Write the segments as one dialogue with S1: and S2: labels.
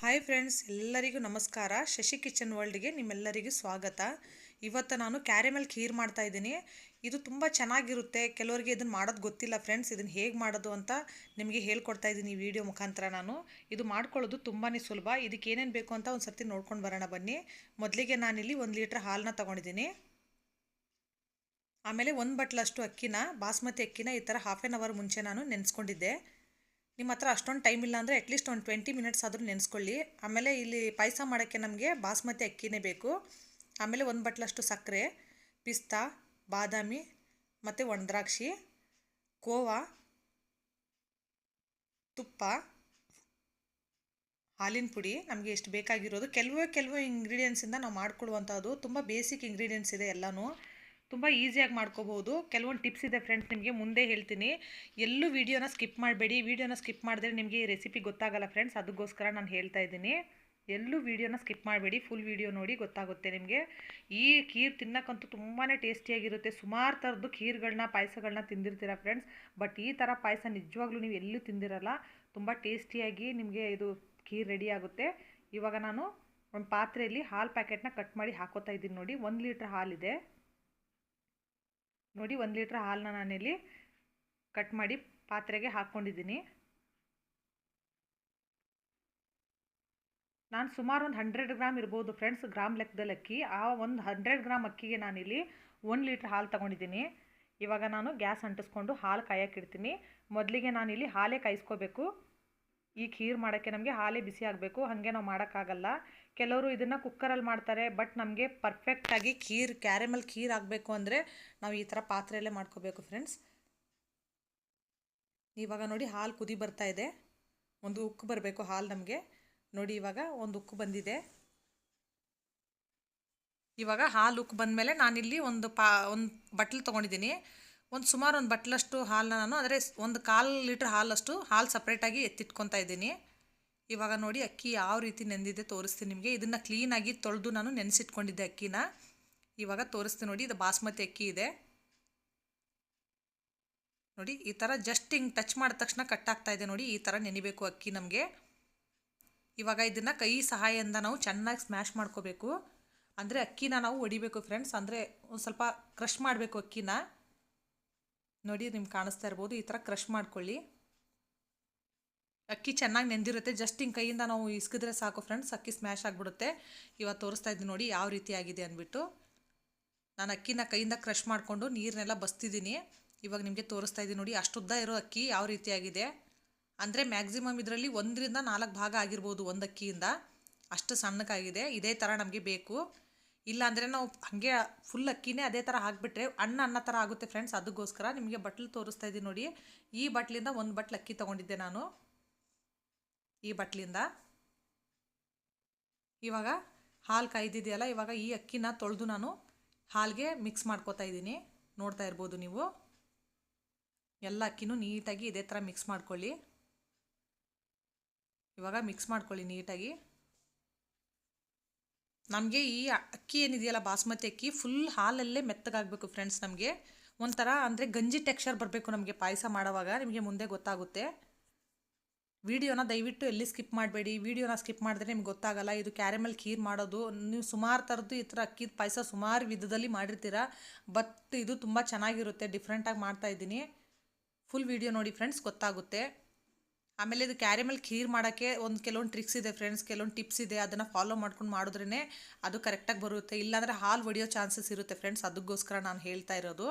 S1: Hi friends ಎಲ್ಲರಿಗೂ ನಮಸ್ಕಾರ. Shashi kitchen ವರ್ಲ್ಡ್ಗೆ ನಿಮ್ಮೆಲ್ಲರಿಗೂ ಸ್ವಾಗತ. ಇವತ್ತು ನಾನು ಕ್ಯಾರೆಮಲ್ ಖೀರ್ ಮಾಡ್ತಾ ಇದ್ದೀನಿ. ಇದು ತುಂಬ ಚೆನ್ನಾಗಿರುತ್ತೆ. ಕೆಲವರಿಗೆ ಇದನ್ನು ಮಾಡೋದು ಗೊತ್ತಿಲ್ಲ ಫ್ರೆಂಡ್ಸ್ ಇದನ್ನು ಹೇಗೆ ಮಾಡೋದು ಅಂತ ನಿಮಗೆ ಹೇಳ್ಕೊಡ್ತಾ ಇದ್ದೀನಿ ಈ ವಿಡಿಯೋ ಮುಖಾಂತರ ನಾನು. ಇದು ಮಾಡ್ಕೊಳ್ಳೋದು ತುಂಬಾ ಸುಲಭ. ಇದಕ್ಕೆ ಏನೇನು ಬೇಕು ಅಂತ ಒಂದು ಸರ್ತಿ ನೋಡ್ಕೊಂಡು ಬರೋಣ ಬನ್ನಿ. ಮೊದಲಿಗೆ ನಾನಿಲ್ಲಿ ಒಂದು ಲೀಟ್ರ್ ಹಾಲನ್ನ ತೊಗೊಂಡಿದ್ದೀನಿ. ಆಮೇಲೆ ಒಂದು ಬಟ್ಲಷ್ಟು ಅಕ್ಕಿನ, ಬಾಸ್ಮತಿ ಅಕ್ಕಿನ ಈ ಥರ ಹಾಫ್ ಆನ್ ಅವರ್ ಮುಂಚೆ ನಾನು ನೆನೆಸ್ಕೊಂಡಿದ್ದೆ. ನಿಮ್ಮ ಹತ್ರ ಅಷ್ಟೊಂದು ಟೈಮ್ ಇಲ್ಲ ಅಂದರೆ ಅಟ್ಲೀಸ್ಟ್ ಒಂದು ಟ್ವೆಂಟಿ ಮಿನಿಟ್ಸ್ ಆದರೂ ನೆನೆಸ್ಕೊಳ್ಳಿ. ಆಮೇಲೆ ಇಲ್ಲಿ ಪಾಯಸ ಮಾಡೋಕ್ಕೆ ನಮಗೆ ಬಾಸ್ಮತಿ ಅಕ್ಕಿನೇ ಬೇಕು. ಆಮೇಲೆ ಒಂದು ಬಟ್ಲಷ್ಟು ಸಕ್ಕರೆ, ಪಿಸ್ತಾ, ಬಾದಾಮಿ ಮತ್ತು ಒಣದ್ರಾಕ್ಷಿ ಕೋವಾ, ತುಪ್ಪ, ಹಾಲಿನ ಪುಡಿ ನಮಗೆ ಎಷ್ಟು ಬೇಕಾಗಿರೋದು. ಕೆಲವೇ, ಕೆಲವು ಇಂಗ್ರೀಡಿಯೆಂಟ್ಸಿಂದ ನಾವು ಮಾಡ್ಕೊಳ್ಳುವಂಥದ್ದು ತುಂಬ ಬೇಸಿಕ್ ಇಂಗ್ರೀಡಿಯೆಂಟ್ಸ್ ಇದೆ ಎಲ್ಲನೂ. ತುಂಬ ಈಸಿಯಾಗಿ ಮಾಡ್ಕೋಬೋದು. ಕೆಲವೊಂದು ಟಿಪ್ಸ್ ಇದೆ ಫ್ರೆಂಡ್ಸ್ ನಿಮಗೆ, ಮುಂದೆ ಹೇಳ್ತೀನಿ. ಎಲ್ಲೂ ವೀಡಿಯೋನ ಸ್ಕಿಪ್ ಮಾಡಬೇಡಿ. ವೀಡಿಯೋನ ಸ್ಕಿಪ್ ಮಾಡಿದ್ರೆ ನಿಮಗೆ ಈ ರೆಸಿಪಿ ಗೊತ್ತಾಗಲ್ಲ ಫ್ರೆಂಡ್ಸ್ ಅದಕ್ಕೋಸ್ಕರ ನಾನು ಹೇಳ್ತಾ ಇದ್ದೀನಿ. ಎಲ್ಲೂ ವೀಡಿಯೋನ ಸ್ಕಿಪ್ ಮಾಡಬೇಡಿ. ಫುಲ್ ವೀಡಿಯೋ ನೋಡಿ ಗೊತ್ತಾಗುತ್ತೆ ನಿಮಗೆ. ಈ ಖೀರ್ ತಿನ್ನಕ್ಕಂತೂ ತುಂಬಾ ಟೇಸ್ಟಿಯಾಗಿರುತ್ತೆ ಸುಮಾರು ಥರದ್ದು ಖೀರ್ಗಳನ್ನ ಪಾಯಸಗಳನ್ನ ತಿಂದಿರ್ತೀರ ಫ್ರೆಂಡ್ಸ್ ಬಟ್ ಈ ಥರ ಪಾಯಸ ನಿಜವಾಗ್ಲೂ ನೀವು ಎಲ್ಲೂ ತಿಂದಿರಲ್ಲ. ತುಂಬ ಟೇಸ್ಟಿಯಾಗಿ ನಿಮಗೆ ಇದು ಖೀರ್ ರೆಡಿ ಆಗುತ್ತೆ. ಇವಾಗ ನಾನು ಒಂದು ಪಾತ್ರೆಯಲ್ಲಿ ಹಾಲು ಪ್ಯಾಕೆಟ್ನ ಕಟ್ ಮಾಡಿ ಹಾಕೋತಾ ಇದ್ದೀನಿ ನೋಡಿ. ಒಂದು ಲೀಟ್ರ್ ಹಾಲಿದೆ. ನೋಡಿ ಒಂದು ಲೀಟ್ರ್ ಹಾಲನ್ನ ನಾನಿಲ್ಲಿ ಕಟ್ ಮಾಡಿ ಪಾತ್ರೆಗೆ ಹಾಕ್ಕೊಂಡಿದ್ದೀನಿ. ನಾನು ಸುಮಾರು ಒಂದು ಹಂಡ್ರೆಡ್ ಗ್ರಾಮ್ ಇರ್ಬೋದು ಫ್ರೆಂಡ್ಸ್ ಗ್ರಾಮ್ ಲೆಕ್ಕದಲ್ಲಿ ಅಕ್ಕಿ. ಆ ಒಂದು ಹಂಡ್ರೆಡ್ ಗ್ರಾಮ್ ಅಕ್ಕಿಗೆ ನಾನಿಲ್ಲಿ ಒಂದು ಲೀಟ್ರ್ ಹಾಲು ತೊಗೊಂಡಿದ್ದೀನಿ. ಇವಾಗ ನಾನು ಗ್ಯಾಸ್ ಅಂಟಿಸ್ಕೊಂಡು ಹಾಲು ಕಾಯಕ್ಕಿಡ್ತೀನಿ ಮೊದಲಿಗೆ ನಾನಿಲ್ಲಿ ಹಾಲೇ ಕಾಯಿಸ್ಕೋಬೇಕು. ಈ ಖೀರ್ ಮಾಡೋಕ್ಕೆ ನಮಗೆ ಹಾಲೇ ಬಿಸಿ ಆಗಬೇಕು, ಹಾಗೆ ನಾವು ಮಾಡೋಕ್ಕಾಗಲ್ಲ. ಕೆಲವರು ಇದನ್ನು ಕುಕ್ಕರಲ್ಲಿ ಮಾಡ್ತಾರೆ, ಬಟ್ ನಮಗೆ ಪರ್ಫೆಕ್ಟಾಗಿ ಖೀರ್, ಕ್ಯಾರೆಮಲ್ ಖೀರ್ ಆಗಬೇಕು ಅಂದರೆ ನಾವು ಈ ಥರ ಪಾತ್ರೆಯಲ್ಲೇ ಮಾಡ್ಕೋಬೇಕು ಫ್ರೆಂಡ್ಸ್ ಇವಾಗ ನೋಡಿ ಹಾಲು ಕುದಿ ಬರ್ತಾ ಇದೆ. ಒಂದು ಉಕ್ಕು ಬರಬೇಕು ಹಾಲು ನಮಗೆ. ನೋಡಿ ಇವಾಗ ಒಂದು ಉಕ್ಕು ಬಂದಿದೆ. ಇವಾಗ ಹಾಲು ಉಕ್ಕು ಬಂದಮೇಲೆ ನಾನಿಲ್ಲಿ ಒಂದು ಪಾ, ಒಂದು ಬಟ್ಲು ತೊಗೊಂಡಿದ್ದೀನಿ. ಒಂದು ಸುಮಾರು ಒಂದು ಬಟ್ಲಷ್ಟು ಹಾಲನ್ನ ನಾನು, ಅಂದರೆ ಒಂದು ಕಾಲು ಲೀಟ್ರ್ ಹಾಲಷ್ಟು ಹಾಲು ಸಪ್ರೇಟಾಗಿ ಎತ್ತಿಟ್ಕೊತಾ ಇದ್ದೀನಿ. ಇವಾಗ ನೋಡಿ ಅಕ್ಕಿ ಯಾವ ರೀತಿ ನೆಂದಿದೆ ತೋರಿಸ್ತೀನಿ ನಿಮಗೆ. ಇದನ್ನು ಕ್ಲೀನಾಗಿ ತೊಳೆದು ನಾನು ನೆನೆಸಿಟ್ಕೊಂಡಿದ್ದೆ ಅಕ್ಕಿನ. ಇವಾಗ ತೋರಿಸ್ತೀನಿ ನೋಡಿ, ಇದು ಬಾಸ್ಮತಿ ಅಕ್ಕಿ ಇದೆ. ನೋಡಿ, ಈ ಥರ ಜಸ್ಟ್ ಹಿಂಗೆ ಟಚ್ ಮಾಡಿದ ತಕ್ಷಣ ಕಟ್ಟಾಗ್ತಾ ಇದೆ ನೋಡಿ, ಈ ಥರ ನೆನಿಬೇಕು ಅಕ್ಕಿ ನಮಗೆ. ಇವಾಗ ಇದನ್ನು ಕೈ ಸಹಾಯದಿಂದ ನಾವು ಚೆನ್ನಾಗಿ ಸ್ಮ್ಯಾಶ್ ಮಾಡ್ಕೋಬೇಕು. ಅಂದರೆ ಅಕ್ಕಿನ ನಾವು ಹೊಡಿಬೇಕು ಫ್ರೆಂಡ್ಸ್ ಅಂದರೆ ಒಂದು ಸ್ವಲ್ಪ ಕ್ರಷ್ ಮಾಡಬೇಕು ಅಕ್ಕಿನ. ನೋಡಿ ನಿಮ್ಗೆ ಕಾಣಿಸ್ತಾ ಇರ್ಬೋದು, ಈ ಥರ ಕ್ರಷ್ ಮಾಡ್ಕೊಳ್ಳಿ. ಅಕ್ಕಿ ಚೆನ್ನಾಗಿ ನೆಂದಿರುತ್ತೆ ಜಸ್ಟ್ ಹಿಂಗೆ ಕೈಯಿಂದ ನಾವು ಇಸ್ಕಿದ್ರೆ ಸಾಕು ಫ್ರೆಂಡ್ಸ್ ಅಕ್ಕಿ ಸ್ಮ್ಯಾಶ್ ಆಗಿಬಿಡುತ್ತೆ. ಇವಾಗ ತೋರಿಸ್ತಾ ಇದ್ದೀನಿ ನೋಡಿ ಯಾವ ರೀತಿ ಆಗಿದೆ ಅಂದ್ಬಿಟ್ಟು. ನಾನು ಅಕ್ಕಿನ ಕೈಯಿಂದ ಕ್ರಷ್ ಮಾಡಿಕೊಂಡು ನೀರನ್ನೆಲ್ಲ ಬಸ್ತಿದ್ದೀನಿ. ಇವಾಗ ನಿಮಗೆ ತೋರಿಸ್ತಾ ಇದ್ದೀನಿ ನೋಡಿ ಅಷ್ಟುದ್ದ ಇರೋ ಅಕ್ಕಿ ಯಾವ ರೀತಿ ಆಗಿದೆ. ಅಂದರೆ ಮ್ಯಾಕ್ಸಿಮಮ್ ಇದರಲ್ಲಿ ಒಂದರಿಂದ ನಾಲ್ಕು ಭಾಗ ಆಗಿರ್ಬೋದು ಒಂದು ಅಕ್ಕಿಯಿಂದ. ಅಷ್ಟು ಸಣ್ಣಕ್ಕಾಗಿದೆ ಇದೇ ಥರ ನಮಗೆ ಬೇಕು. ಇಲ್ಲಾಂದರೆ ನಾವು ಹಾಗೆ ಫುಲ್ ಅಕ್ಕಿನೇ ಅದೇ ಥರ ಹಾಕಿಬಿಟ್ರೆ ಅಣ್ಣ ಅನ್ನ ಥರ ಆಗುತ್ತೆ ಫ್ರೆಂಡ್ಸ್ ಅದಕ್ಕೋಸ್ಕರ ನಿಮಗೆ ಬಟ್ಲು ತೋರಿಸ್ತಾ ಇದ್ದೀನಿ ನೋಡಿ. ಈ ಬಟ್ಲಿಂದ ಒಂದು ಬಟ್ಲು ಅಕ್ಕಿ ತೊಗೊಂಡಿದ್ದೆ ನಾನು. ಈ ಬಟ್ಲಿಂದ. ಇವಾಗ ಹಾಲು ಕಾಯ್ದಿದೆಯಲ್ಲ, ಇವಾಗ ಈ ಅಕ್ಕಿನ ತೊಳೆದು ನಾನು ಹಾಲಿಗೆ ಮಿಕ್ಸ್ ಮಾಡ್ಕೋತಾ ಇದ್ದೀನಿ. ನೋಡ್ತಾ ಇರ್ಬೋದು ನೀವು. ಎಲ್ಲ ಅಕ್ಕಿನೂ ನೀಟಾಗಿ ಇದೇ ಥರ ಮಿಕ್ಸ್ ಮಾಡ್ಕೊಳ್ಳಿ. ಇವಾಗ ಮಿಕ್ಸ್ ಮಾಡ್ಕೊಳ್ಳಿ ನೀಟಾಗಿ. ನಮಗೆ ಈ ಅಕ್ಕಿ ಏನಿದೆಯಲ್ಲ, ಬಾಸ್ಮತಿ ಅಕ್ಕಿ ಫುಲ್ ಹಾಲಲ್ಲೇ ಮೆತ್ತಗಾಗಬೇಕು ಫ್ರೆಂಡ್ಸ್ ನಮಗೆ. ಒಂಥರ ಅಂದರೆ ಗಂಜಿ ಟೆಕ್ಸ್ಚರ್ ಬರಬೇಕು ನಮಗೆ ಪಾಯಸ ಮಾಡೋವಾಗ, ನಿಮಗೆ ಮುಂದೆ ಗೊತ್ತಾಗುತ್ತೆ. ವಿಡಿಯೋನ ದಯವಿಟ್ಟು ಎಲ್ಲಿ ಸ್ಕಿಪ್ ಮಾಡಬೇಡಿ, ವಿಡಿಯೋನ ಸ್ಕಿಪ್ ಮಾಡಿದ್ರೆ ನಿಮ್ಗೆ ಗೊತ್ತಾಗಲ್ಲ, ಇದು ಕ್ಯಾರೆಮಲ್ ಖೀರ್ ಮಾಡೋದು. ನೀವು ಸುಮಾರು ಥರದ್ದು ಈ ಥರ ಅಕ್ಕಿದ ಪಾಯಸ ಸುಮಾರು ವಿಧದಲ್ಲಿ ಮಾಡಿರ್ತೀರ ಬಟ್ ಇದು ತುಂಬ ಚೆನ್ನಾಗಿರುತ್ತೆ ಡಿಫ್ರೆಂಟಾಗಿ ಮಾಡ್ತಾ ಇದ್ದೀನಿ. ಫುಲ್ ವಿಡಿಯೋ ನೋಡಿ ಫ್ರೆಂಡ್ಸ್ ಗೊತ್ತಾಗುತ್ತೆ. ಆಮೇಲೆ ಇದು ಕ್ಯಾರಿಮಲ್ ಖೀರ್ ಮಾಡೋಕ್ಕೆ ಒಂದು ಕೆಲವೊಂದು ಟ್ರಿಕ್ಸ್ ಇದೆ ಫ್ರೆಂಡ್ಸ್ ಕೆಲವೊಂದು ಟಿಪ್ಸ್ ಇದೆ, ಅದನ್ನು ಫಾಲೋ ಮಾಡ್ಕೊಂಡು ಮಾಡಿದ್ರೇ ಅದು ಕರೆಕ್ಟಾಗಿ ಬರುತ್ತೆ. ಇಲ್ಲಾಂದರೆ ಹಾಲು ಒಡೆಯೋ ಚಾನ್ಸಸ್ ಇರುತ್ತೆ ಫ್ರೆಂಡ್ಸ್ ಅದಕ್ಕೋಸ್ಕರ ನಾನು ಹೇಳ್ತಾ ಇರೋದು.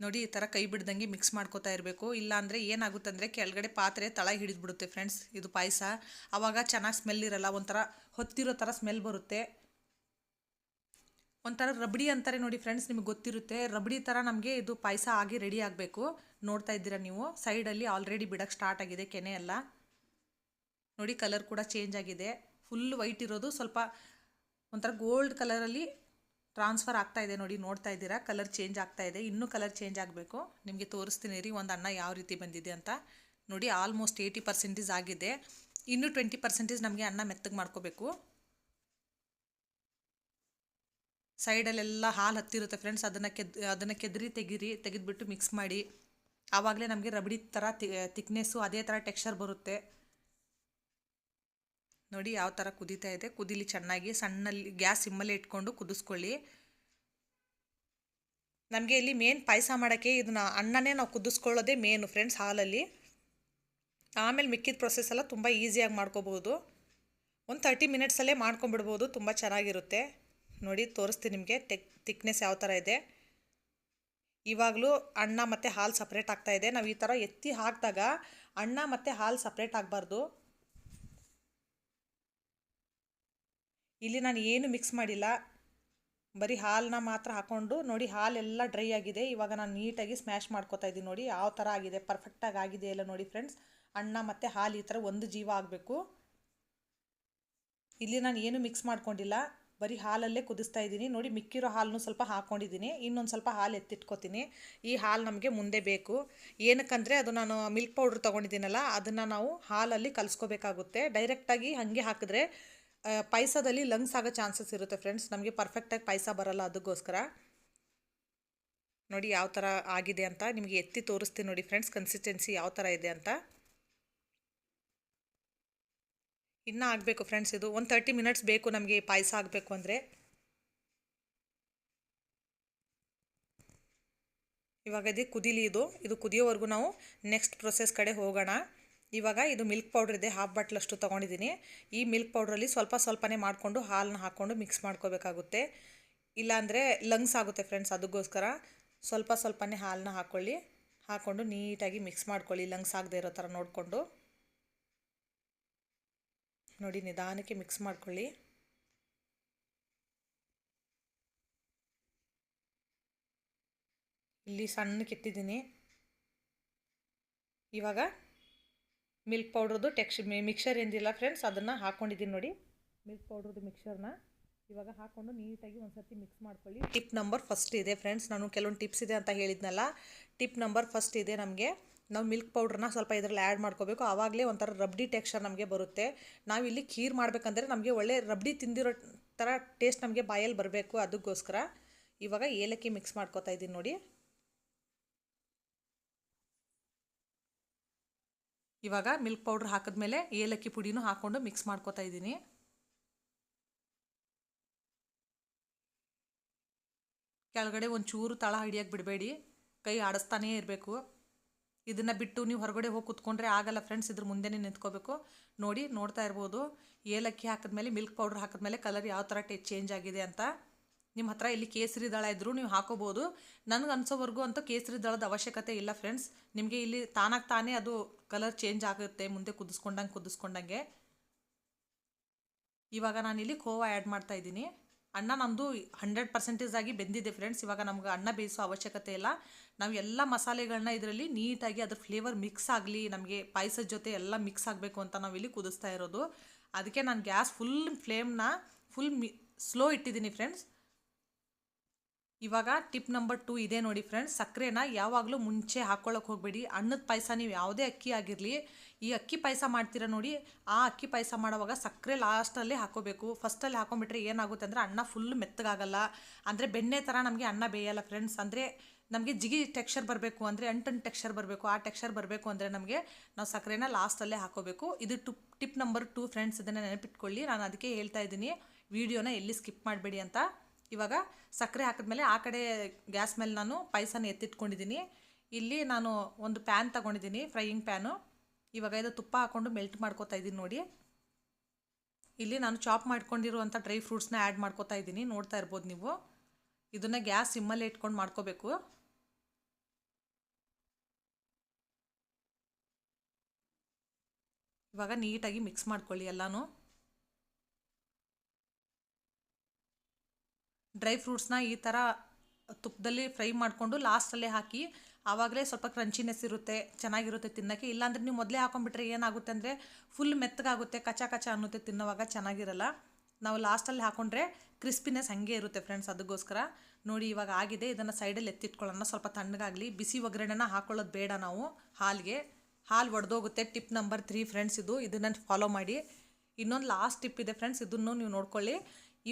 S1: ನೋಡಿ, ಈ ಥರ ಕೈ ಬಿಡ್ದಂಗೆ ಮಿಕ್ಸ್ ಮಾಡ್ಕೋತಾ ಇರಬೇಕು. ಇಲ್ಲಾಂದರೆ ಏನಾಗುತ್ತೆ ಅಂದರೆ ಕೆಳಗಡೆ ಪಾತ್ರೆ ತಳ ಹಿಡಿದ್ಬಿಡುತ್ತೆ ಫ್ರೆಂಡ್ಸ್ ಇದು ಪಾಯಸ. ಆವಾಗ ಚೆನ್ನಾಗಿ ಸ್ಮೆಲ್ ಇರಲ್ಲ, ಒಂಥರ ಹೊತ್ತಿರೋ ಥರ ಸ್ಮೆಲ್ ಬರುತ್ತೆ. ಒಂಥರ ರಬಡಿ ಅಂತಾರೆ ನೋಡಿ ಫ್ರೆಂಡ್ಸ್ ನಿಮಗೆ ಗೊತ್ತಿರುತ್ತೆ. ರಬಡಿ ಥರ ನಮಗೆ ಇದು ಪಾಯಸ ಆಗಿ ರೆಡಿ ಆಗಬೇಕು. ನೋಡ್ತಾ ಇದ್ದೀರಾ ನೀವು? ಸೈಡಲ್ಲಿ ಆಲ್ರೆಡಿ ಬಿಡೋಕ್ಕೆ ಸ್ಟಾರ್ಟ್ ಆಗಿದೆ ಕೆನೆ ಎಲ್ಲ. ನೋಡಿ ಕಲರ್ ಕೂಡ ಚೇಂಜ್ ಆಗಿದೆ. ಫುಲ್ ವೈಟ್ ಇರೋದು ಸ್ವಲ್ಪ ಒಂಥರ ಗೋಲ್ಡ್ ಕಲರಲ್ಲಿ ಟ್ರಾನ್ಸ್ಫರ್ ಆಗ್ತಾ ಇದೆ ನೋಡಿ, ನೋಡ್ತಾ ಇದ್ದೀರಾ? ಕಲರ್ ಚೇಂಜ್ ಆಗ್ತಾ ಇದೆ. ಇನ್ನೂ ಕಲರ್ ಚೇಂಜ್ ಆಗಬೇಕು. ನಿಮಗೆ ತೋರಿಸ್ತೀನಿ ರೀ ಒಂದು ಅನ್ನ ಯಾವ ರೀತಿ ಬಂದಿದೆ ಅಂತ. ನೋಡಿ ಆಲ್ಮೋಸ್ಟ್ ಏಯ್ಟಿ ಪರ್ಸೆಂಟೇಜ್ ಆಗಿದೆ. ಇನ್ನೂ ಟ್ವೆಂಟಿ ಪರ್ಸೆಂಟೇಜ್ ನಮಗೆ ಅನ್ನ ಮೆತ್ತಗೆ ಮಾಡ್ಕೋಬೇಕು. ಸೈಡಲ್ಲೆಲ್ಲ ಹಾಲು ಹತ್ತಿರುತ್ತೆ ಫ್ರೆಂಡ್ಸ್. ಅದನ್ನು ಕೆದ್, ಅದನ್ನು ಕೆದರಿ, ತೆಗೀರಿ, ತೆಗೆದುಬಿಟ್ಟು ಮಿಕ್ಸ್ ಮಾಡಿ. ಆವಾಗಲೇ ನಮಗೆ ರಬಡಿ ಥರ ತಿಕ್ನೆಸ್ಸು ಅದೇ ಥರ ಟೆಕ್ಸ್ಚರ್ ಬರುತ್ತೆ. ನೋಡಿ ಯಾವ ಥರ ಕುದೀತಾ ಇದೆ. ಕುದೀಲಿ ಚೆನ್ನಾಗಿ ಸಣ್ಣಲ್ಲಿ ಗ್ಯಾಸ್ ಸಿಮ್ಮಲ್ಲಿ ಇಟ್ಕೊಂಡು ಕುದಿಸ್ಕೊಳ್ಳಿ. ನಮಗೆ ಇಲ್ಲಿ ಮೇನ್ ಪಾಯಸ ಮಾಡೋಕ್ಕೆ ಇದನ್ನ ಅನ್ನನೇ ನಾವು ಕುದಿಸ್ಕೊಳ್ಳೋದೇ ಮೇನು ಫ್ರೆಂಡ್ಸ್ ಹಾಲಲ್ಲಿ. ಆಮೇಲೆ ಮಿಕ್ಕಿದ ಪ್ರೊಸೆಸ್ ಎಲ್ಲ ತುಂಬ ಈಸಿಯಾಗಿ ಮಾಡ್ಕೋಬೋದು. ಒಂದು ತರ್ಟಿ ಮಿನಿಟ್ಸಲ್ಲೇ ಮಾಡ್ಕೊಂಬಿಡ್ಬೋದು ತುಂಬ ಚೆನ್ನಾಗಿರುತ್ತೆ. ನೋಡಿ, ತೋರಿಸ್ತೀನಿ ನಿಮಗೆ. ಟೆಕ್ ತಿಕ್ನೆಸ್ ಯಾವ ಥರ ಇದೆ. ಇವಾಗಲೂ ಅಣ್ಣ ಮತ್ತು ಹಾಲು ಸಪ್ರೇಟ್ ಆಗ್ತಾ ಇದೆ. ನಾವು ಈ ಥರ ಎತ್ತಿ ಹಾಕಿದಾಗ ಅಣ್ಣ ಮತ್ತು ಹಾಲು ಸಪ್ರೇಟ್ ಆಗಬಾರ್ದು. ಇಲ್ಲಿ ನಾನು ಏನು ಮಿಕ್ಸ್ ಮಾಡಿಲ್ಲ. ಬರೀ ಹಾಲನ್ನ ಮಾತ್ರ ಹಾಕ್ಕೊಂಡು ನೋಡಿ ಹಾಲೆಲ್ಲ ಡ್ರೈ ಆಗಿದೆ. ಇವಾಗ ನಾನು ನೀಟಾಗಿ ಸ್ಮ್ಯಾಶ್ ಮಾಡ್ಕೋತಾ ಇದ್ದೀನಿ ನೋಡಿ, ಯಾವ ಥರ ಆಗಿದೆ. ಪರ್ಫೆಕ್ಟಾಗಿ ಆಗಿದೆ ಎಲ್ಲ ನೋಡಿ ಫ್ರೆಂಡ್ಸ್ ಅನ್ನ ಮತ್ತು ಹಾಲು ಈ ಥರ ಒಂದು ಜೀವ ಆಗಬೇಕು. ಇಲ್ಲಿ ನಾನು ಏನು ಮಿಕ್ಸ್ ಮಾಡ್ಕೊಂಡಿಲ್ಲ. ಬರೀ ಹಾಲಲ್ಲೇ ಕುದಿಸ್ತಾ ಇದ್ದೀನಿ. ನೋಡಿ ಮಿಕ್ಕಿರೋ ಹಾಲನ್ನು ಸ್ವಲ್ಪ ಹಾಕ್ಕೊಂಡಿದ್ದೀನಿ ಇನ್ನೊಂದು ಸ್ವಲ್ಪ ಹಾಲು ಎತ್ತಿಟ್ಕೊತೀನಿ. ಈ ಹಾಲು ನಮಗೆ ಮುಂದೆ ಬೇಕು. ಏನಕ್ಕಂದರೆ ಅದು ನಾನು ಮಿಲ್ಕ್ ಪೌಡ್ರ್ ತೊಗೊಂಡಿದ್ದೀನಲ್ಲ, ಅದನ್ನು ನಾವು ಹಾಲಲ್ಲಿ ಕಲಿಸ್ಕೋಬೇಕಾಗುತ್ತೆ. ಡೈರೆಕ್ಟಾಗಿ ಹಾಗೆ ಹಾಕಿದ್ರೆ ಪಾಯಸದಲ್ಲಿ ಲಂಗ್ಸ್ ಆಗೋ ಚಾನ್ಸಸ್ ಇರುತ್ತೆ ಫ್ರೆಂಡ್ಸ್. ನಮಗೆ ಪರ್ಫೆಕ್ಟಾಗಿ ಪಾಯಸ ಬರಲ್ಲ ಅದಕ್ಕೋಸ್ಕರ. ನೋಡಿ ಯಾವ ಥರ ಆಗಿದೆ ಅಂತ ನಿಮಗೆ ಎತ್ತಿ ತೋರಿಸ್ತೀನಿ ನೋಡಿ ಫ್ರೆಂಡ್ಸ್ ಕನ್ಸಿಸ್ಟೆನ್ಸಿ ಯಾವ ಥರ ಇದೆ ಅಂತ. ಇನ್ನೂ ಆಗಬೇಕು ಫ್ರೆಂಡ್ಸ್ ಇದು. ಒಂದು ತರ್ಟಿ ಮಿನಿಟ್ಸ್ ಬೇಕು ನಮಗೆ ಪಾಯಸ ಆಗಬೇಕು ಅಂದರೆ. ಇವಾಗ ಇದು ಕುದೀಲಿ ಇದು. ಇದು ಕುದಿಯೋವರೆಗೂ ನಾವು ನೆಕ್ಸ್ಟ್ ಪ್ರೊಸೆಸ್ ಕಡೆ ಹೋಗೋಣ. ಇವಾಗ ಇದು ಮಿಲ್ಕ್ ಪೌಡ್ರ್ ಇದೆ. ಹಾಫ್ ಬಾಟ್ಲಷ್ಟು ತೊಗೊಂಡಿದ್ದೀನಿ ಈ ಮಿಲ್ಕ್ ಪೌಡ್ರಲ್ಲಿ ಸ್ವಲ್ಪ ಸ್ವಲ್ಪನೇ ಮಾಡಿಕೊಂಡು ಹಾಲನ್ನ ಹಾಕ್ಕೊಂಡು ಮಿಕ್ಸ್ ಮಾಡ್ಕೋಬೇಕಾಗುತ್ತೆ. ಇಲ್ಲಾಂದರೆ ಲಂಗ್ಸ್ ಆಗುತ್ತೆ ಫ್ರೆಂಡ್ಸ್ ಅದಕ್ಕೋಸ್ಕರ. ಸ್ವಲ್ಪ ಸ್ವಲ್ಪನೇ ಹಾಲನ್ನ ಹಾಕ್ಕೊಳ್ಳಿ ಹಾಕ್ಕೊಂಡು ನೀಟಾಗಿ ಮಿಕ್ಸ್ ಮಾಡ್ಕೊಳ್ಳಿ. ಲಂಗ್ಸ್ ಆಗದೆ ಇರೋ ಥರ ನೋಡಿಕೊಂಡು. ನೋಡಿ, ನಿಧಾನಕ್ಕೆ ಮಿಕ್ಸ್ ಮಾಡ್ಕೊಳ್ಳಿ. ಇಲ್ಲಿ ಸಣ್ಣ ಕೆತ್ತಿದ್ದೀನಿ ಇವಾಗ ಮಿಲ್ಕ್ ಪೌಡ್ರದ್ದು ಟೆಕ್ಸ್ ಮಿಕ್ಸರ್ ಏನಿಲ್ಲ ಫ್ರೆಂಡ್ಸ್ ಅದನ್ನು ಹಾಕ್ಕೊಂಡಿದ್ದೀನಿ ನೋಡಿ. ಮಿಲ್ಕ್ ಪೌಡ್ರದ್ದು ಮಿಕ್ಸರ್ನ ಇವಾಗ ಹಾಕ್ಕೊಂಡು ನೀಟಾಗಿ ಒಂದು ಸರ್ತಿ ಮಿಕ್ಸ್ ಮಾಡ್ಕೊಳ್ಳಿ. ಟಿಪ್ ನಂಬರ್ ಫಸ್ಟ್ ಇದೆ ಫ್ರೆಂಡ್ಸ್ ನಾನು ಕೆಲವೊಂದು ಟಿಪ್ಸ್ ಇದೆ ಅಂತ ಹೇಳಿದ್ನಲ್ಲ. ಟಿಪ್ ನಂಬರ್ ಫಸ್ಟ್ ಇದೆ ನಮಗೆ. ನಾವು ಮಿಲ್ಕ್ ಪೌಡ್ರನ್ನ ಸ್ವಲ್ಪ ಇದರಲ್ಲಿ ಆ್ಯಡ್ ಮಾಡ್ಕೋಬೇಕು. ಆವಾಗಲೇ ಒಂಥರ ರಬ್ಡಿ ಟೆಕ್ಸ್ಚರ್ ನಮಗೆ ಬರುತ್ತೆ. ನಾವಿಲ್ಲಿ ಖೀರ್ ಮಾಡಬೇಕಂದ್ರೆ ನಮಗೆ ಒಳ್ಳೆ ರಬ್ಡಿ ತಿಂದಿರೋ ಥರ ಟೇಸ್ಟ್ ನಮಗೆ ಬಾಯಲ್ಲಿ ಬರಬೇಕು ಅದಕ್ಕೋಸ್ಕರ. ಇವಾಗ ಏಲಕ್ಕಿ ಮಿಕ್ಸ್ ಮಾಡ್ಕೋತಾ ಇದ್ದೀನಿ ನೋಡಿ. ಇವಾಗ ಮಿಲ್ಕ್ ಪೌಡ್ರ್ ಹಾಕಿದ್ಮೇಲೆ ಏಲಕ್ಕಿ ಪುಡಿನೂ ಹಾಕ್ಕೊಂಡು ಮಿಕ್ಸ್ ಮಾಡ್ಕೋತಾ ಇದ್ದೀನಿ. ಕೆಳಗಡೆ ಒಂಚೂರು ತಳ ಹಿಡಿಯೋಕ್ಕೆ ಬಿಡಬೇಡಿ. ಕೈ ಆಡಿಸ್ತಾನೇ ಇರಬೇಕು. ಇದನ್ನು ಬಿಟ್ಟು ನೀವು ಹೊರಗಡೆ ಹೋಗಿ ಕುತ್ಕೊಂಡ್ರೆ ಆಗಲ್ಲ ಫ್ರೆಂಡ್ಸ್ ಇದ್ರ ಮುಂದೆನೇ ನಿಂತ್ಕೋಬೇಕು. ನೋಡಿ, ನೋಡ್ತಾ ಇರ್ಬೋದು. ಏಲಕ್ಕಿ ಹಾಕಿದ್ಮೇಲೆ ಮಿಲ್ಕ್ ಪೌಡ್ರ್ ಹಾಕಿದ್ಮೇಲೆ ಕಲರ್ ಯಾವ ಥರ ಟೇ ಚೇಂಜ್ ಆಗಿದೆ ಅಂತ. ನಿಮ್ಮ ಹತ್ರ ಇಲ್ಲಿ ಕೇಸರಿ ದಳ ಇದ್ದರೂ ನೀವು ಹಾಕೋಬೋದು. ನನಗೆ ಅನ್ಸೋವರೆಗೂ ಅಂತೂ ಕೇಸರಿ ದಳದ ಅವಶ್ಯಕತೆ ಇಲ್ಲ ಫ್ರೆಂಡ್ಸ್ ನಿಮಗೆ ಇಲ್ಲಿ ತಾನಾಗಿ ತಾನೇ ಅದು ಕಲರ್ ಚೇಂಜ್ ಆಗುತ್ತೆ, ಮುಂದೆ ಕುದಿಸ್ಕೊಂಡಂಗೆ ಕುದಿಸ್ಕೊಂಡಂಗೆ. ಇವಾಗ ಇಲ್ಲಿ ಖೋವಾ ಆ್ಯಡ್ ಮಾಡ್ತಾ ಇದ್ದೀನಿ. ಅನ್ನ ನಮ್ಮದು ಹಂಡ್ರೆಡ್ ಪರ್ಸೆಂಟೇಜ್ ಆಗಿ ಬೆಂದಿದೆ ಫ್ರೆಂಡ್ಸ್ ಇವಾಗ ನಮ್ಗೆ ಅನ್ನ ಬೇಯಿಸೋ ಅವಶ್ಯಕತೆ ಇಲ್ಲ. ನಾವು ಎಲ್ಲ ಮಸಾಲೆಗಳನ್ನ ಇದರಲ್ಲಿ ನೀಟಾಗಿ ಅದ್ರ ಫ್ಲೇವರ್ ಮಿಕ್ಸ್ ಆಗಲಿ, ನಮಗೆ ಪಾಯಸದ ಜೊತೆ ಎಲ್ಲ ಮಿಕ್ಸ್ ಆಗಬೇಕು ಅಂತ ನಾವು ಇಲ್ಲಿ ಕುದಿಸ್ತಾ ಇರೋದು. ಅದಕ್ಕೆ ನಾನು ಗ್ಯಾಸ್ ಫುಲ್ ಫ್ಲೇಮ್ನ ಫುಲ್ ಸ್ಲೋ ಇಟ್ಟಿದ್ದೀನಿ ಫ್ರೆಂಡ್ಸ್ ಇವಾಗ ಟಿಪ್ ನಂಬರ್ ಟೂ ಇದೆ ನೋಡಿ ಫ್ರೆಂಡ್ಸ್ ಸಕ್ಕರೆನ ಯಾವಾಗಲೂ ಮುಂಚೆ ಹಾಕ್ಕೊಳ್ಳೋಕೆ ಹೋಗಬೇಡಿ. ಅನ್ನದ ಪಾಯಸ ನೀವು ಯಾವುದೇ ಅಕ್ಕಿ ಆಗಿರಲಿ, ಈ ಅಕ್ಕಿ ಪಾಯಸ ಮಾಡ್ತೀರ ನೋಡಿ, ಆ ಅಕ್ಕಿ ಪಾಯಸ ಮಾಡುವಾಗ ಸಕ್ಕರೆ ಲಾಸ್ಟಲ್ಲೇ ಹಾಕೋಬೇಕು. ಫಸ್ಟಲ್ಲಿ ಹಾಕೊಂಡ್ಬಿಟ್ರೆ ಏನಾಗುತ್ತೆ ಅಂದರೆ ಅನ್ನ ಫುಲ್ ಮೆತ್ತಗಾಗಲ್ಲ. ಅಂದರೆ ಬೆಣ್ಣೆ ಥರ ನಮಗೆ ಅನ್ನ ಬೇಯಲ್ಲ ಫ್ರೆಂಡ್ಸ್ ಅಂದರೆ ನಮಗೆ ಜಿಗಿ ಟೆಕ್ಸ್ಚರ್ ಬರಬೇಕು ಅಂದರೆ ಅಂಟನ್ ಟೆಕ್ಸ್ಚರ್ ಬರಬೇಕು, ಆ ಟೆಕ್ಸ್ಚರ್ ಬರಬೇಕು ಅಂದರೆ ನಮಗೆ ನಾವು ಸಕ್ಕರೆನ ಲಾಸ್ಟಲ್ಲೇ ಹಾಕೋಬೇಕು. ಇದು tip tip number two friends ಇದನ್ನು ನೆನಪಿಟ್ಕೊಳ್ಳಿ. ನಾನು ಅದಕ್ಕೆ ಹೇಳ್ತಾ ಇದ್ದೀನಿ. ವಿಡಿಯೋನ ಎಲ್ಲಿ ಸ್ಕಿಪ್ ಮಾಡಬೇಡಿ ಅಂತ. ಇವಾಗ ಸಕ್ಕರೆ ಹಾಕಿದ್ಮೇಲೆ ಆ ಕಡೆ ಗ್ಯಾಸ್ ಮೇಲೆ ನಾನು ಪಾಯಸನ ಎತ್ತಿಟ್ಕೊಂಡಿದ್ದೀನಿ ಇಲ್ಲಿ ನಾನು ಒಂದು ಪ್ಯಾನ್ ತಗೊಂಡಿದ್ದೀನಿ ಫ್ರೈಯಿಂಗ್ ಪ್ಯಾನು. ಇವಾಗ ಇದು ತುಪ್ಪ ಹಾಕ್ಕೊಂಡು ಮೆಲ್ಟ್ ಮಾಡ್ಕೋತಾ ಇದ್ದೀನಿ ನೋಡಿ. ಇಲ್ಲಿ ನಾನು ಚಾಪ್ ಮಾಡ್ಕೊಂಡಿರುವಂಥ ಡ್ರೈ ಫ್ರೂಟ್ಸ್ನ ಆ್ಯಡ್ ಮಾಡ್ಕೋತಾ ಇದ್ದೀನಿ ನೋಡ್ತಾ ಇರ್ಬೋದು ನೀವು. ಇದನ್ನು ಗ್ಯಾಸ್ ಸಿಮ್ಮಲ್ಲಿ ಇಟ್ಕೊಂಡು ಮಾಡ್ಕೋಬೇಕು. ಇವಾಗ ನೀಟಾಗಿ ಮಿಕ್ಸ್ ಮಾಡ್ಕೊಳ್ಳಿ ಎಲ್ಲನೂ. ಡ್ರೈ ಫ್ರೂಟ್ಸ್ನ ಈ ಥರ ತುಪ್ಪದಲ್ಲಿ ಫ್ರೈ ಮಾಡಿಕೊಂಡು ಲಾಸ್ಟಲ್ಲೇ ಹಾಕಿ ಆವಾಗಲೇ ಸ್ವಲ್ಪ ಕ್ರಂಚಿನೆಸ್ ಇರುತ್ತೆ, ಚೆನ್ನಾಗಿರುತ್ತೆ ತಿನ್ನೋಕ್ಕೆ. ಇಲ್ಲಾಂದರೆ ನೀವು ಮೊದಲೇ ಹಾಕೊಂಡ್ಬಿಟ್ರೆ ಏನಾಗುತ್ತೆ ಅಂದರೆ ಫುಲ್ ಮೆತ್ತಗಾಗುತ್ತೆ, ಕಚ ಕಚ ಅನ್ನುತ್ತೆ ತಿನ್ನೋವಾಗ ಚೆನ್ನಾಗಿರಲ್ಲ. ನಾವು ಲಾಸ್ಟಲ್ಲಿ ಹಾಕೊಂಡ್ರೆ ಕ್ರಿಸ್ಪಿನೆಸ್ ಹಾಗೆ ಇರುತ್ತೆ ಫ್ರೆಂಡ್ಸ್ ಅದಕ್ಕೋಸ್ಕರ. ನೋಡಿ ಇವಾಗ ಆಗಿದೆ, ಇದನ್ನು ಸೈಡಲ್ಲಿ ಎತ್ತಿಟ್ಕೊಳ್ಳೋಣ. ಸ್ವಲ್ಪ ತಣ್ಣಗಾಗಲಿ, ಬಿಸಿ ಒಗ್ಗರಣೆನ ಹಾಕೊಳ್ಳೋದು ಬೇಡ ನಾವು ಹಾಲಿಗೆ. ಹಾಲು ಒಡೆದೋಗುತ್ತೆ ಟಿಪ್ ನಂಬರ್ ತ್ರೀ ಫ್ರೆಂಡ್ಸ್ ಇದು. ಇದನ್ನು ಫಾಲೋ ಮಾಡಿ. ಇನ್ನೊಂದು ಲಾಸ್ಟ್ ಟಿಪ್ ಇದೆ ಫ್ರೆಂಡ್ಸ್ ಇದನ್ನು ನೀವು ನೋಡ್ಕೊಳ್ಳಿ.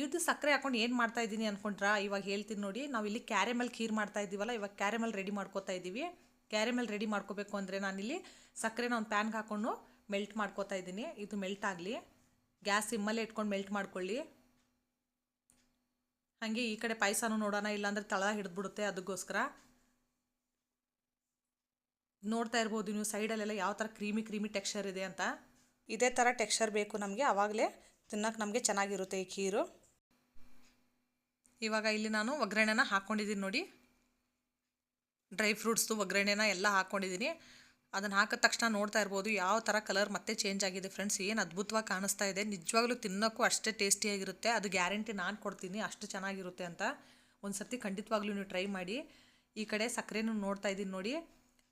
S1: ಇದು ಸಕ್ಕರೆ ಹಾಕೊಂಡು ಏನು ಮಾಡ್ತಾ ಇದ್ದೀನಿ ಅಂದ್ಕೊಂಡ್ರಾ ಇವಾಗ ಹೇಳ್ತೀನಿ ನೋಡಿ, ನಾವು ಇಲ್ಲಿ ಕ್ಯಾರೆಮಲ್ ಖೀರ್ ಮಾಡ್ತಾ ಇದ್ದೀವಲ್ಲ, ಇವಾಗ ಕ್ಯಾರೆಮಲ್ ರೆಡಿ ಮಾಡ್ಕೋತಾ ಇದ್ದೀವಿ. ಕ್ಯಾರೆಮಲ್ ರೆಡಿ ಮಾಡ್ಕೋಬೇಕು ಅಂದರೆ ನಾನಿಲ್ಲಿ ಸಕ್ಕರೆನ ಒಂದು ಪ್ಯಾನ್ಗೆ ಹಾಕ್ಕೊಂಡು ಮೆಲ್ಟ್ ಮಾಡ್ಕೋತಾ ಇದ್ದೀನಿ. ಇದು ಮೆಲ್ಟ್ ಆಗಲಿ. ಗ್ಯಾಸ್ ಸಿಮ್ಮಲ್ಲೇ ಇಟ್ಕೊಂಡು ಮೆಲ್ಟ್ ಮಾಡ್ಕೊಳ್ಳಿ. ಹಾಗೆ ಈ ಕಡೆ ಪಾಯಸನೂ ನೋಡೋಣ, ಇಲ್ಲಾಂದರೆ ತಳ ಹಿಡಿದ್ಬಿಡುತ್ತೆ ಅದಕ್ಕೋಸ್ಕರ ನೋಡ್ತಾ ಇರ್ಬೋದು, ನೀವು ಸೈಡಲ್ಲೆಲ್ಲ ಯಾವ ಥರ ಕ್ರೀಮಿ ಕ್ರೀಮಿ ಟೆಕ್ಸ್ಚರ್ ಇದೆ ಅಂತ. ಇದೇ ಥರ ಟೆಕ್ಸ್ಚರ್ ಬೇಕು ನಮಗೆ ಆವಾಗಲೇ ತಿನ್ನೋಕೆ ನಮಗೆ ಚೆನ್ನಾಗಿರುತ್ತೆ ಈ ಖೀರು. ಇವಾಗ ಇಲ್ಲಿ ನಾನು ಒಗ್ಗರಣೆನ ಹಾಕ್ಕೊಂಡಿದ್ದೀನಿ ನೋಡಿ. ಡ್ರೈ ಫ್ರೂಟ್ಸ್ದು ಒಗ್ಗರಣೆನ ಎಲ್ಲ ಹಾಕ್ಕೊಂಡಿದ್ದೀನಿ ಅದನ್ನು ಹಾಕಿದ ತಕ್ಷಣ ನೋಡ್ತಾ ಇರ್ಬೋದು ಯಾವ ಥರ ಕಲರ್ ಮತ್ತೆ ಚೇಂಜ್ ಆಗಿದೆ ಫ್ರೆಂಡ್ಸ್ ಏನು ಅದ್ಭುತವಾಗಿ ಕಾಣಿಸ್ತಾ ಇದೆ. ನಿಜವಾಗ್ಲೂ ತಿನ್ನೋಕ್ಕೂ ಅಷ್ಟೇ ಟೇಸ್ಟಿಯಾಗಿರುತ್ತೆ ಅದು ಗ್ಯಾರಂಟಿ ನಾನು ಕೊಡ್ತೀನಿ. ಅಷ್ಟು ಚೆನ್ನಾಗಿರುತ್ತೆ ಅಂತ ಒಂದು ಸರ್ತಿ ಖಂಡಿತವಾಗ್ಲೂ ನೀವು ಟ್ರೈ ಮಾಡಿ. ಈ ಕಡೆ ಸಕ್ಕರೆನೂ ನೋಡ್ತಾ ಇದ್ದೀನಿ ನೋಡಿ.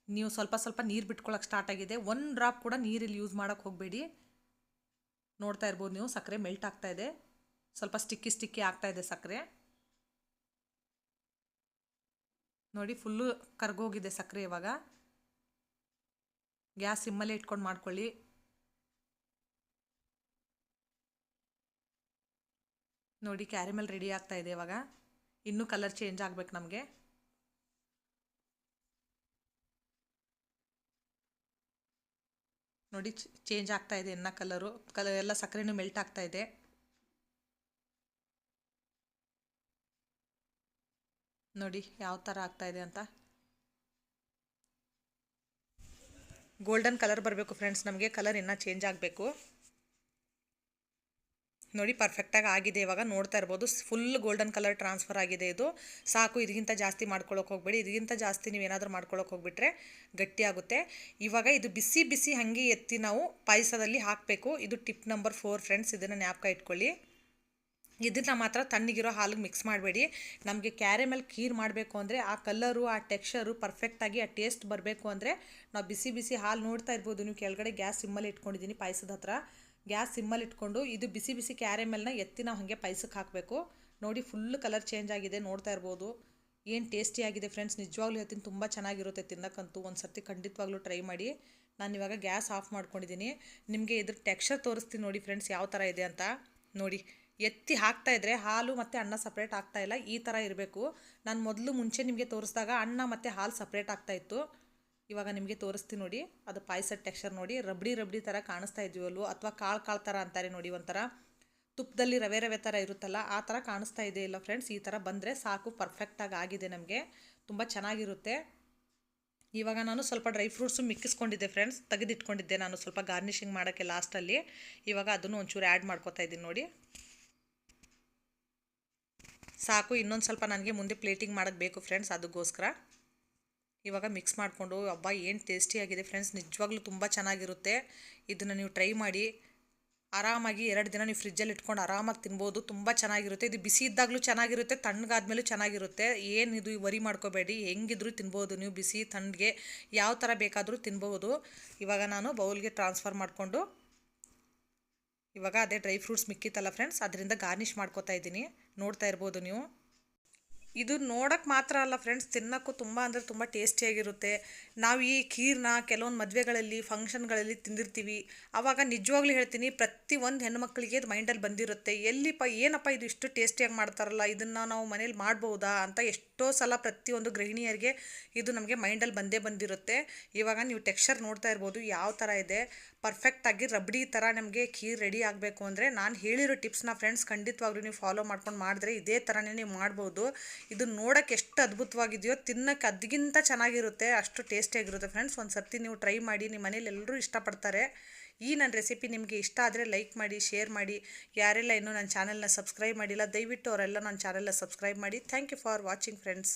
S1: ನೀವು ಸ್ವಲ್ಪ ಸ್ವಲ್ಪ ನೀರು ಬಿಟ್ಕೊಳ್ಳೋಕೆ ಸ್ಟಾರ್ಟ್ ಆಗಿದೆ. ಒನ್ ಡ್ರಾಪ್ ಕೂಡ ನೀರಲ್ಲಿ ಯೂಸ್ ಮಾಡೋಕ್ಕೆ ಹೋಗಬೇಡಿ. ನೋಡ್ತಾ ಇರ್ಬೋದು ನೀವು ಸಕ್ಕರೆ ಮೆಲ್ಟ್ ಆಗ್ತಾ ಇದೆ. ಸ್ವಲ್ಪ ಸ್ಟಿಕ್ಕಿ ಸ್ಟಿಕ್ಕಿ ಆಗ್ತಾ ಇದೆ ಸಕ್ಕರೆ. ನೋಡಿ ಫುಲ್ಲು ಕರ್ಗೋಗಿದೆ ಸಕ್ಕರೆ ಇವಾಗ. ಗ್ಯಾಸ್ ಸಿಮ್ಮಲ್ಲೇ ಇಟ್ಕೊಂಡು ಮಾಡ್ಕೊಳ್ಳಿ. ನೋಡಿ ಕ್ಯಾರಿಮೆಲ್ ರೆಡಿ ಆಗ್ತಾ ಇದೆ ಇವಾಗ. ಇನ್ನೂ ಕಲರ್ ಚೇಂಜ್ ಆಗ್ಬೇಕು ನಮಗೆ. ನೋಡಿ ಚೇಂಜ್ ಆಗ್ತಾ ಇದೆ ಇನ್ನ ಕಲರು. ಕಲರ್ ಎಲ್ಲ ಸಕ್ಕರೆನೂ ಮೆಲ್ಟ್ ಆಗ್ತಾ ಇದೆ. ನೋಡಿ ಯಾವ ಥರ ಆಗ್ತಾ ಇದೆ ಅಂತ. ಗೋಲ್ಡನ್ ಕಲರ್ ಬರಬೇಕು ಫ್ರೆಂಡ್ಸ್ ನಮಗೆ ಕಲರ್ ಇನ್ನೂ ಚೇಂಜ್ ಆಗಬೇಕು. ನೋಡಿ ಪರ್ಫೆಕ್ಟಾಗಿ ಆಗಿದೆ ಇವಾಗ, ನೋಡ್ತಾ ಇರ್ಬೋದು. ಫುಲ್ ಗೋಲ್ಡನ್ ಕಲರ್ ಟ್ರಾನ್ಸ್ಫರ್ ಆಗಿದೆ ಇದು. ಸಾಕು ಇದಕ್ಕಿಂತ ಜಾಸ್ತಿ ಮಾಡ್ಕೊಳ್ಳೋಕೆ ಹೋಗಬೇಡಿ. ಇದಕ್ಕಿಂತ ಜಾಸ್ತಿ ನೀವು ಏನಾದರೂ ಮಾಡ್ಕೊಳ್ಳೋಕೆ ಹೋಗ್ಬಿಟ್ರೆ ಗಟ್ಟಿಯಾಗುತ್ತೆ ಇವಾಗ ಇದು ಬಿಸಿ ಬಿಸಿ ಹಾಗೆ ಎತ್ತಿ ನಾವು ಪಾಯಸದಲ್ಲಿ ಹಾಕಬೇಕು. ಇದು ಟಿಪ್ ನಂಬರ್ ಫೋರ್ ಫ್ರೆಂಡ್ಸ್ ಇದನ್ನು ಜ್ಞಾಪಕ ಇಟ್ಕೊಳ್ಳಿ. ಇದನ್ನು ಮಾತ್ರ ತಣ್ಣಗಿರೋ ಹಾಲಿಗೆ ಮಿಕ್ಸ್ ಮಾಡಬೇಡಿ. ನಮಗೆ ಕ್ಯಾರೆಮೆಲ್ ಖೀರ್ ಮಾಡಬೇಕು ಅಂದರೆ, ಆ ಕಲ್ಲರು ಆ ಟೆಕ್ಸ್ಚರು ಪರ್ಫೆಕ್ಟಾಗಿ ಆ ಟೇಸ್ಟ್ ಬರಬೇಕು ಅಂದರೆ, ನಾವು ಬಿಸಿ ಬಿಸಿ ಹಾಲು ನೋಡ್ತಾ ಇರ್ಬೋದು. ನೀವು ಕೆಳಗಡೆ ಗ್ಯಾಸ್ ಸಿಮ್ಮಲ್ಲಿ ಇಟ್ಕೊಂಡಿದ್ದೀನಿ ಪಾಯಸದ ಹತ್ರ. ಗ್ಯಾಸ್ ಸಿಮ್ಮಲ್ಲಿ ಇಟ್ಕೊಂಡು, ಇದು ಬಿಸಿ ಬಿಸಿ ಕ್ಯಾರೆಮೆಲ್ನ ಎತ್ತಿ ನಾವು ಹಾಗೆ ಪಾಯಸಕ್ಕೆ ಹಾಕಬೇಕು. ನೋಡಿ ಫುಲ್ ಕಲರ್ ಚೇಂಜ್ ಆಗಿದೆ, ನೋಡ್ತಾ ಇರ್ಬೋದು. ಏನು ಟೇಸ್ಟಿಯಾಗಿದೆ ಫ್ರೆಂಡ್ಸ್ ನಿಜವಾಗ್ಲೂ ಹೇಳ್ತೀನಿ, ತುಂಬ ಚೆನ್ನಾಗಿರುತ್ತೆ ತಿನ್ನಕ್ಕಂತೂ. ಒಂದು ಸರ್ತಿ ಖಂಡಿತವಾಗ್ಲೂ ಟ್ರೈ ಮಾಡಿ. ನಾನು ಇವಾಗ ಗ್ಯಾಸ್ ಆಫ್ ಮಾಡ್ಕೊಂಡಿದ್ದೀನಿ. ನಿಮಗೆ ಇದ್ರ ಟೆಕ್ಸ್ಚರ್ ತೋರಿಸ್ತೀನಿ ನೋಡಿ ಫ್ರೆಂಡ್ಸ್ ಯಾವ ಥರ ಇದೆ ಅಂತ. ನೋಡಿ. ಎತ್ತಿ ಹಾಕ್ತಾ ಇದ್ರೆ ಹಾಲು ಮತ್ತು ಅನ್ನ ಸಪ್ರೇಟ್ ಆಗ್ತಾ ಇಲ್ಲ, ಈ ಥರ ಇರಬೇಕು. ನಾನು ಮೊದಲು ಮುಂಚೆ ನಿಮಗೆ ತೋರಿಸಿದಾಗ ಅನ್ನ ಮತ್ತು ಹಾಲು ಸಪ್ರೇಟ್ ಆಗ್ತಾ ಇತ್ತು. ಇವಾಗ ನಿಮಗೆ ತೋರಿಸ್ತೀನಿ ನೋಡಿ. ಅದು ಪಾಯಸ ಟೆಕ್ಸ್ಚರ್ ನೋಡಿ. ರಬ್ಡಿ ರಬ್ಡಿ ಥರ ಕಾಣಿಸ್ತಾ ಇದೀವಲ್ವ ಅಥವಾ ಕಾಳು ಕಾಳು ಥರ ಅಂತಾರೆ ನೋಡಿ ಒಂಥರ. ತುಪ್ಪದಲ್ಲಿ ರವೆ ರವೆ ಥರ ಇರುತ್ತಲ್ಲ, ಆ ಥರ ಕಾಣಿಸ್ತಾ ಇದೆ ಇಲ್ಲ ಫ್ರೆಂಡ್ಸ್ ಈ ಥರ ಬಂದರೆ ಸಾಕು ಪರ್ಫೆಕ್ಟಾಗಿ ಆಗಿದೆ ನಮಗೆ. ತುಂಬ ಚೆನ್ನಾಗಿರುತ್ತೆ. ಇವಾಗ ನಾನು ಸ್ವಲ್ಪ ಡ್ರೈ ಫ್ರೂಟ್ಸು ಮಿಕ್ಕಿಸ್ಕೊಂಡಿದ್ದೆ ಫ್ರೆಂಡ್ಸ್ ತೆಗೆದಿಟ್ಕೊಂಡಿದ್ದೆ ನಾನು ಸ್ವಲ್ಪ ಗಾರ್ನಿಷಿಂಗ್ ಮಾಡೋಕ್ಕೆ ಲಾಸ್ಟಲ್ಲಿ ಇವಾಗ ಅದನ್ನು ಒಂಚೂರು ಆ್ಯಡ್ ಮಾಡ್ಕೋತಾ ಇದ್ದೀನಿ ನೋಡಿ. ಸಾಕು, ಇನ್ನೊಂದು ಸ್ವಲ್ಪ ನನಗೆ ಮುಂದೆ ಪ್ಲೇಟಿಂಗ್ ಮಾಡೋಕ್ಕೆ ಬೇಕು ಫ್ರೆಂಡ್ಸ್ ಅದಕ್ಕೋಸ್ಕರ. ಇವಾಗ ಮಿಕ್ಸ್ ಮಾಡಿಕೊಂಡು ಹಬ್ಬ ಏನು ಟೇಸ್ಟಿಯಾಗಿದೆ ಫ್ರೆಂಡ್ಸ್ ನಿಜವಾಗ್ಲೂ ತುಂಬ ಚೆನ್ನಾಗಿರುತ್ತೆ. ಇದನ್ನು ನೀವು ಟ್ರೈ ಮಾಡಿ. ಆರಾಮಾಗಿ ಎರಡು ದಿನ ನೀವು ಫ್ರಿಜ್ಜಲ್ಲಿ ಇಟ್ಕೊಂಡು ಆರಾಮಾಗಿ ತಿನ್ಬೋದು, ತುಂಬ ಚೆನ್ನಾಗಿರುತ್ತೆ. ಇದು ಬಿಸಿ ಇದ್ದಾಗಲೂ ಚೆನ್ನಾಗಿರುತ್ತೆ, ತಣ್ಣಗಾದ್ಮೇಲೂ ಚೆನ್ನಾಗಿರುತ್ತೆ. ಏನು ಇದು ವರಿ ಮಾಡ್ಕೋಬೇಡಿ. ಹೆಂಗಿದ್ರು ತಿನ್ಬೋದು, ನೀವು ಬಿಸಿ, ತಣ್ಣಗೆ, ಯಾವ ಥರ ಬೇಕಾದರೂ ತಿನ್ಬೋದು. ಇವಾಗ ನಾನು ಬೌಲ್ಗೆ ಟ್ರಾನ್ಸ್ಫರ್ ಮಾಡಿಕೊಂಡು ಇವಾಗ ಅದೇ ಡ್ರೈ ಫ್ರೂಟ್ಸ್ ಮಿಕ್ಕಿತ್ತಲ್ಲ ಫ್ರೆಂಡ್ಸ್ ಅದರಿಂದ ಗಾರ್ನಿಷ್ ಮಾಡ್ಕೋತಾ ಇದ್ದೀನಿ. ನೋಡ್ತಾ ಇರ್ಬೋದು ನೀವು. ಇದು ನೋಡೋಕ್ಕೆ ಮಾತ್ರ ಅಲ್ಲ ಫ್ರೆಂಡ್ಸ್ ತಿನ್ನೋಕ್ಕೂ ತುಂಬ ಅಂದರೆ ತುಂಬ ಟೇಸ್ಟಿಯಾಗಿರುತ್ತೆ ನಾವು ಈ ಖೀರ್ನ ಕೆಲವೊಂದು ಮದುವೆಗಳಲ್ಲಿ ಫಂಕ್ಷನ್ಗಳಲ್ಲಿ ತಿಂದಿರ್ತೀವಿ. ಆವಾಗ ನಿಜವಾಗ್ಲೂ ಹೇಳ್ತೀನಿ, ಪ್ರತಿ ಒಂದು ಹೆಣ್ಮಕ್ಳಿಗೆ ಇದು ಮೈಂಡಲ್ಲಿ ಬಂದಿರುತ್ತೆ. ಎಲ್ಲಿಪ್ಪ, ಏನಪ್ಪ ಇದು ಇಷ್ಟು ಟೇಸ್ಟಿಯಾಗಿ ಮಾಡ್ತಾರಲ್ಲ, ಇದನ್ನು ನಾವು ಮನೇಲಿ ಮಾಡ್ಬೋದಾ ಅಂತ ಎಷ್ಟೋ ಸಲ ಪ್ರತಿಯೊಂದು ಗೃಹಿಣಿಯರಿಗೆ ಇದು ನಮಗೆ ಮೈಂಡಲ್ಲಿ ಬಂದೇ ಬಂದಿರುತ್ತೆ. ಇವಾಗ ನೀವು ಟೆಕ್ಸ್ಚರ್ ನೋಡ್ತಾ ಇರ್ಬೋದು, ಯಾವ ಥರ ಇದೆ. ಪರ್ಫೆಕ್ಟಾಗಿ ರಬ್ಡಿ ಥರ ನಮಗೆ ಖೀರ್ ರೆಡಿ ಆಗಬೇಕು ಅಂದರೆ ನಾನು ಹೇಳಿರೋ ಟಿಪ್ಸ್ನ ಫ್ರೆಂಡ್ಸ್ ಖಂಡಿತವಾಗ್ಲೂ ನೀವು ಫಾಲೋ ಮಾಡ್ಕೊಂಡು ಮಾಡಿದ್ರೆ ಇದೇ ಥರನೇ ನೀವು ಮಾಡ್ಬೋದು. ಇದು ನೋಡೋಕ್ಕೆ ಎಷ್ಟು ಅದ್ಭುತವಾಗಿದೆಯೋ ತಿನ್ನೋಕ್ಕೆ ಅದಕ್ಕಿಂತ ಚೆನ್ನಾಗಿರುತ್ತೆ, ಅಷ್ಟು ಟೇಸ್ಟಿಯಾಗಿರುತ್ತೆ ಫ್ರೆಂಡ್ಸ್ ಒಂದು ಸರ್ತಿ ನೀವು ಟ್ರೈ ಮಾಡಿ ನಿಮ್ಮ ಮನೇಲಿ ಎಲ್ಲರೂ ಇಷ್ಟಪಡ್ತಾರೆ. ಈ ನನ್ನ ರೆಸಿಪಿ ನಿಮಗೆ ಇಷ್ಟ ಆದರೆ ಲೈಕ್ ಮಾಡಿ ಶೇರ್ ಮಾಡಿ. ಯಾರೆಲ್ಲ ಇನ್ನೂ ನನ್ನ ಚಾನೆಲ್ನ ಸಬ್ಸ್ಕ್ರೈಬ್ ಮಾಡಿಲ್ಲ, ದಯವಿಟ್ಟು ಅವರೆಲ್ಲ ನನ್ನ ಚಾನೆಲ್ನ ಸಬ್ಸ್ಕ್ರೈಬ್ ಮಾಡಿ. Thank you for watching friends